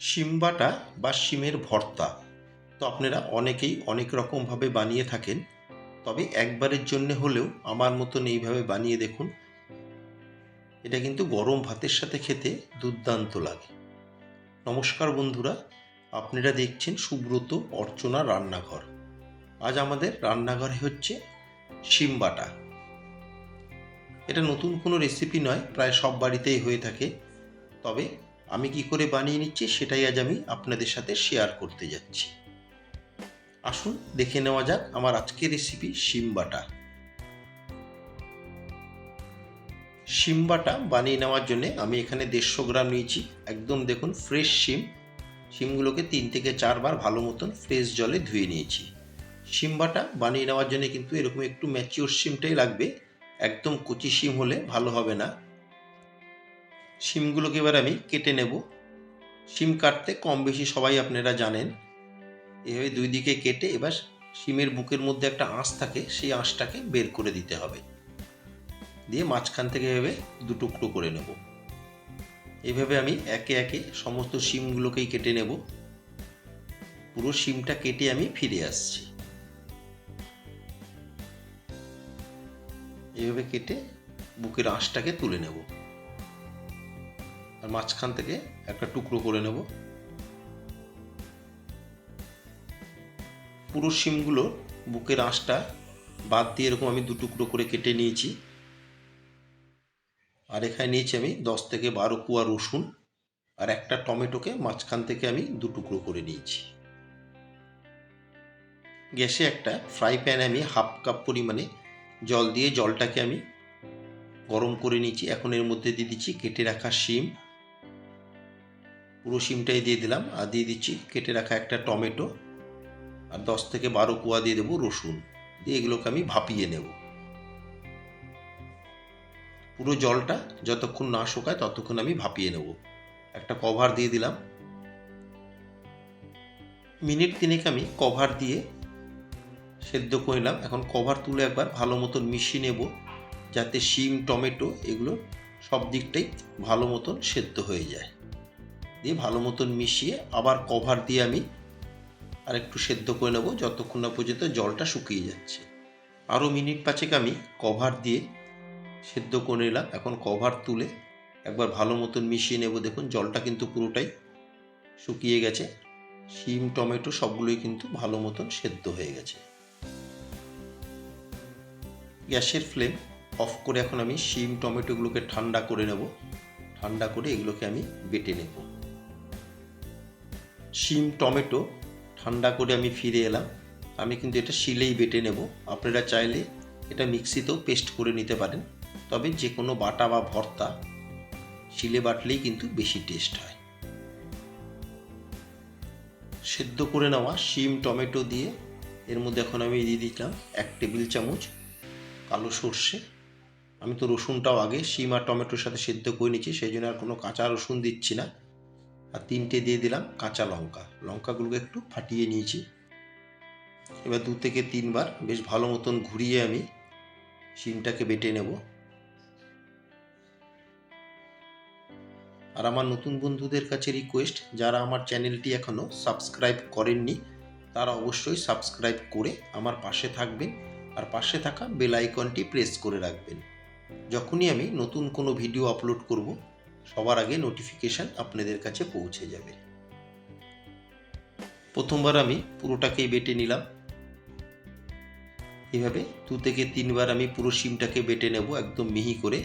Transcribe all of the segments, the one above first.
শিম বাটা বা শিমের ভর্তা। তো আপনারা অনেকেই অনেক রকমভাবে বানিয়ে থাকেন। তবে একবারের জন্য হলেও আমার মতন এইভাবে বানিয়ে দেখুন। এটা কিন্তু গরম ভাতের সাথে খেতে দুর্দান্ত লাগে। নমস্কার বন্ধুরা, আপনারা দেখছেন সুব্রত অর্চনা রান্নাঘর। আজ আমাদের রান্নাঘরে হচ্ছে শিম বাটা এটা নতুন কোনো রেসিপি নয়, প্রায় সব বাড়িতেই হয়ে থাকে। তবে আমি কি করে বানিয়ে নিচ্ছি সেটাই আজ আমি আপনাদের সাথে শেয়ার করতে যাচ্ছি। আসুন দেখে নেওয়া যাক আমার আজকের রেসিপি শিম বাটা। শিম বাটা বানিয়ে নেওয়ার জন্য আমি এখানে দেড়শো গ্রাম নিয়েছি। একদম দেখুন ফ্রেশ শিম। শিমগুলোকে তিন থেকে চারবার ভালো মতন ফ্রেশ জলে ধুয়ে নিয়েছি। শিম বাটা বানিয়ে নেওয়ার জন্য কিন্তু এরকম একটু ম্যাচিওর শিমটাই লাগবে। একদম কচি শিম হলে ভালো হবে না। শিমগুলোকে এবার আমি কেটে নেব। সিম কাটতে কম বেশি সবাই আপনারা জানেন। এভাবে দুই দিকে কেটে এবার সিমের বুকের মধ্যে একটা আঁশ থাকে, সেই আঁশটাকে বের করে দিতে হবে। দিয়ে মাঝখান থেকে এভাবে দু টুকরো করে নেব। এভাবে আমি একে একে সমস্ত সিমগুলোকেই কেটে নেব। পুরো সিমটা কেটে আমি ফিরে আসছি। এভাবে কেটে বুকের আঁশটাকে তুলে নেব। আর মাঝখান থেকে একটা টুকরো করে নেব। পুরো শিমগুলো বুকের আঁশটা বাদ দিয়ে এরকম আমি দু টুকরো করে কেটে নিয়েছি। আর এখানে নিয়েছি আমি দশ থেকে বারো কুয়া রসুন আর একটা টমেটোকে মাঝখান থেকে আমি দু টুকরো করে নিয়েছি। গ্যাসে একটা ফ্রাই প্যানে আমি হাফ কাপ পরিমাণে জল দিয়ে জলটাকে আমি গরম করে নিয়েছি। এখন এর মধ্যে দিয়ে দিচ্ছি কেটে রাখা শিম। পুরো শিমটাই দিয়ে দিলাম আর দিয়ে দিচ্ছি কেটে রাখা একটা টমেটো আর দশ থেকে বারো কুয়া দিয়ে দেবো রসুন। দিয়ে এগুলোকে আমি ভাপিয়ে নেব। পুরো জলটা যতক্ষণ না শুকায় ততক্ষণ আমি ভাপিয়ে নেব। একটা কভার দিয়ে দিলাম। মিনিট তিনেক আমি কভার দিয়ে সেদ্ধ করে নিলাম। এখন কভার তুলে একবার ভালো মতন মিশিয়ে নেব যাতে শিম, টমেটো এগুলো সব দিকটাই ভালো মতন সেদ্ধ হয়ে যায়। দিয়ে ভালো মতন মিশিয়ে আবার কভার দিয়ে আমি আর একটু সেদ্ধ করে নেব যতক্ষণ না পর্যন্ত জলটা শুকিয়ে যাচ্ছে। আরও মিনিট পাঁচেক আমি কভার দিয়ে সেদ্ধ করে নিলাম। এখন কভার তুলে একবার ভালো মতন মিশিয়ে নেব। দেখুন, জলটা কিন্তু পুরোটাই শুকিয়ে গেছে। শিম, টমেটো সবগুলোই কিন্তু ভালো মতন সেদ্ধ হয়ে গেছে। গ্যাসের ফ্লেম অফ করে এখন আমি শিম, টমেটোগুলোকে ঠান্ডা করে নেব। ঠান্ডা করে এগুলোকে আমি বেটে নেব। শিম, টমেটো, ঠান্ডা করে আমি ফিরে এলাম। আমি কিন্তু এটা শিলেই বেটে নেব। আপনারা চাইলে এটা মিক্সিতেও পেস্ট করে নিতে পারেন। তবে যে কোনো বাটা বা ভর্তা শিলে বাটলেই কিন্তু বেশি টেস্ট হয়। সেদ্ধ করে নেওয়া শিম, টমেটো দিয়ে এর মধ্যে এখন আমি দিয়ে দিলাম এক টেবিল চামচ কালো সর্ষে। আমি তো রসুনটাও আগে শিম আর টমেটোর সাথে সেদ্ধ করে নিচ্ছি, সেই জন্য আর কোনো কাঁচা রসুন দিচ্ছি না। আর তিনটে দিয়ে দিলাম কাঁচা লঙ্কা। লঙ্কাগুলোকে একটু ফাটিয়ে নিয়েছি। এবার দু থেকে তিনবার বেশ ভালো মতন ঘুরিয়ে আমি শিমটাকে বেটে নেব। আর আমার নতুন বন্ধুদের কাছে রিকোয়েস্ট যারা আমার চ্যানেলটি এখনও সাবস্ক্রাইব করেননি, তারা অবশ্যই সাবস্ক্রাইব করে আমার পাশে থাকবেন আর পাশে থাকা বেল আইকনটি প্রেস করে রাখবেন। যখনই আমি নতুন কোনো ভিডিও আপলোড করব সবার আগে নোটিফিকেশান আপনাদের কাছে পৌঁছে যাবে। প্রথমবার আমি পুরোটাকেই বেটে নিলাম। এভাবে দু থেকে তিনবার আমি পুরো শিমটাকে বেটে নেব একদম মিহি করে।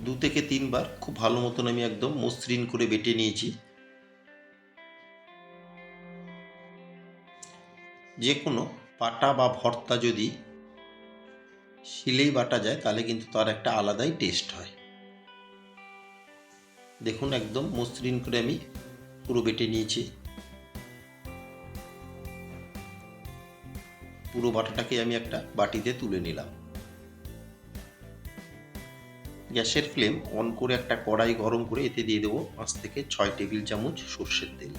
দু থেকে তিনবার খুব ভালো মতন আমি একদম মসৃণ করে বেটে নিয়েছি। যে কোনো পাটা বা ভর্তা যদি শিলেই বাটা যায়, তাহলে কিন্তু তার একটা আলাদাই টেস্ট হয়। দেখুন, একদম মসৃণ করে আমি পুরো বেটে নিয়েছি। পুরো বাটাটাকে আমি একটা বাটিতে তুলে নিলাম। গ্যাসের ফ্লেম অন করে একটা কড়াই গরম করে এতে দিয়ে দেবো পাঁচ থেকে ছয় টেবিল চামচ সর্ষের তেল।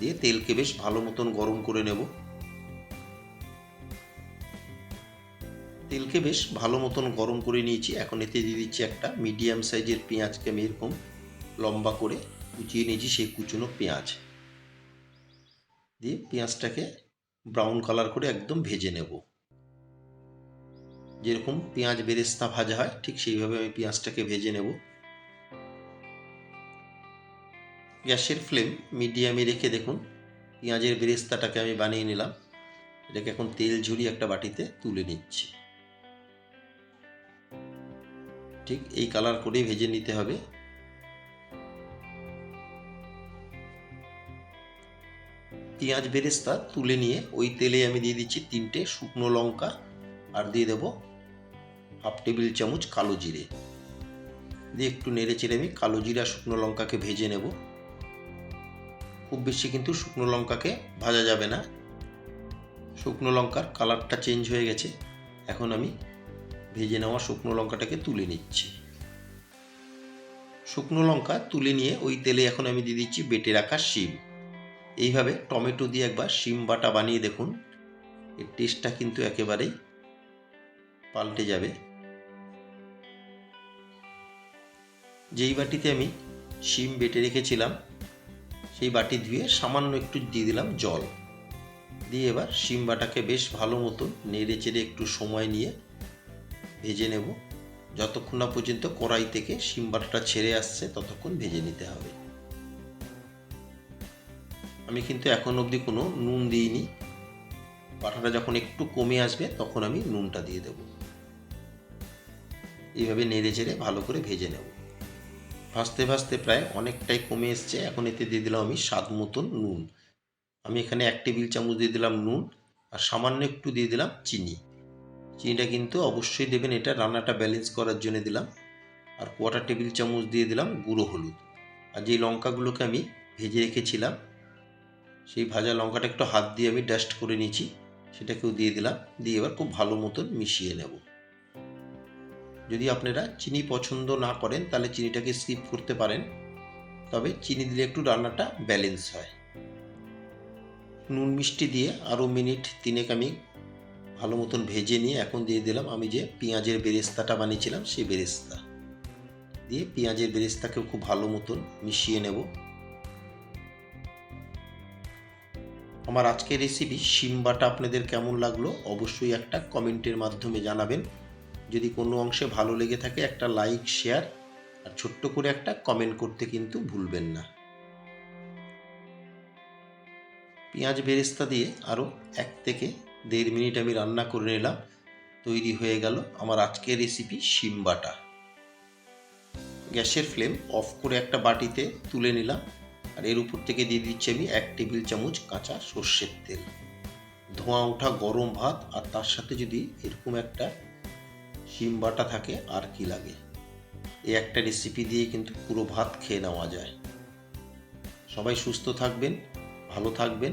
দিয়ে তেলকে বেশ ভালো মতন গরম করে নেব। তেলকে বেশ ভালো মতন গরম করে নিয়েছি। এখন এতে দিয়ে দিচ্ছি একটা মিডিয়াম সাইজের পেঁয়াজকে আমি এরকম লম্বা করে কুচিয়ে নিয়েছি, সেই কুচনো পেঁয়াজ। দিয়ে পেঁয়াজটাকে ব্রাউন কালার করে একদম ভেজে নেব। যেরকম পেঁয়াজ বেরেস্তা ভাজা হয়, ঠিক সেইভাবে আমি পেঁয়াজটাকে ভেজে নেব। গ্যাসের ফ্লেম মিডিয়ামে রেখে দেখুন, পেঁয়াজের বেরেস্তাটাকে আমি বানিয়ে নিলাম। এটাকে এখন তেল ঝরিয়ে একটা বাটিতে তুলে নিচ্ছি। ঠিক এই কালার করেই ভেজে নিতে হবে। পেঁয়াজ বেরেস্তা তুলে নিয়ে ওই তেলে আমি দিয়ে দিচ্ছি তিনটে শুকনো লঙ্কা আর দিয়ে দেব হাফ টেবিল চামচ কালো জিরে। দিয়ে একটু নেড়ে চেড়ে আমি কালো জিরা শুকনো লঙ্কাকে ভেজে নেব। খুব বেশি কিন্তু শুকনো লঙ্কাকে ভাজা যাবে না। শুকনো লঙ্কার কালারটা চেঞ্জ হয়ে গেছে। এখন আমি ভেজে নেওয়া শুকনো লঙ্কাটাকে তুলে নিচ্ছি। শুকনো লঙ্কা তুলে নিয়ে ওই তেলে এখন আমি দিয়ে দিচ্ছি বেটে রাখা শিম। এইভাবে টমেটো দিয়ে একবার শিম বাটা বানিয়ে দেখুন, এর টেস্টটা কিন্তু একেবারেই পাল্টে যাবে। যেই বাটিতে আমি শিম বেটে রেখেছিলাম, সেই বাটি ধুয়ে সামান্য একটু দিয়ে দিলাম জল। দিয়ে এবার শিম বাটাকে বেশ ভালো মতো নেড়ে চেড়ে একটু সময় নিয়ে ভেজে নেব। যতক্ষণ না পর্যন্ত কড়াই থেকে শিম বাটাটা ছেড়ে আসছে, ততক্ষণ ভেজে নিতে হবে। আমি কিন্তু এখন অবধি কোনো নুন দিইনি। বাটাটা যখন একটু কমে আসবে, তখন আমি নুনটা দিয়ে দেব। এইভাবে নেড়ে চেড়ে ভালো করে ভেজে নেব। ভাজতে ভাজতে প্রায় অনেকটাই কমে এসছে। এখন এতে দিয়ে দিলাম আমি স্বাদ মতন নুন। আমি এখানে এক টেবিল চামচ দিয়ে দিলাম নুন আর সামান্য একটু দিয়ে দিলাম চিনি। চিনিটা কিন্তু অবশ্যই দেবেন। এটা রান্নাটা ব্যালেন্স করার জন্য দিলাম। আর কোয়াটার টেবিল চামচ দিয়ে দিলাম গুঁড়ো হলুদ। আর যেই লঙ্কাগুলোকে আমি ভেজে রেখেছিলাম, সেই ভাজা লঙ্কাটা একটু হাত দিয়ে আমি ডাস্ট করে নিয়েছি। সেটাকেও দিয়ে দিলাম। দিয়ে এবার খুব ভালো মতন মিশিয়ে নেব। যদি আপনারা চিনি পছন্দ না করেন, তাহলে চিনিটাকে স্কিপ করতে পারেন। তবে চিনি দিলে একটু রান্নাটা ব্যালেন্স হয়। নুন মিষ্টি দিয়ে আরও মিনিট তিনেক আমি ভালো মতন ভেজে নিয়ে এখন দিয়ে দিলাম আমি যে পেঁয়াজের বেরেস্তাটা বানিয়েছিলাম সেই বেরেস্তা। দিয়ে পেঁয়াজের বেরেস্তাকেও খুব ভালো মতন মিশিয়ে নেব। আমার আজকের রেসিপি শিমবাটা আপনাদের কেমন লাগল অবশ্যই একটা কমেন্টের মাধ্যমে জানাবেন। যদি কোনো অংশে ভালো লেগে থাকে একটা লাইক, শেয়ার আর ছোট্ট করে একটা কমেন্ট করতে কিন্তু ভুলবেন না। পেঁয়াজ বেরেস্তা দিয়ে আরও এক থেকে দেড় মিনিট আমি রান্না করে নিলাম, তৈরি হয়ে গেল আমার আজকের রেসিপি শিম বাটা। গ্যাসের ফ্লেম অফ করে একটা বাটিতে তুলে নিলাম, আর এর উপর থেকে দিয়ে দিচ্ছি আমি এক টেবিল চামচ কাঁচা সর্ষের তেল। ধোঁয়া ওঠা গরম ভাত, আর তার সাথে যদি এরকম একটা শিম বাটা থাকে, আর কি লাগে? এই একটা রেসিপি দিয়ে কিন্তু পুরো ভাত খেয়ে নেওয়া যায়। সবাই সুস্থ থাকবেন, ভালো থাকবেন।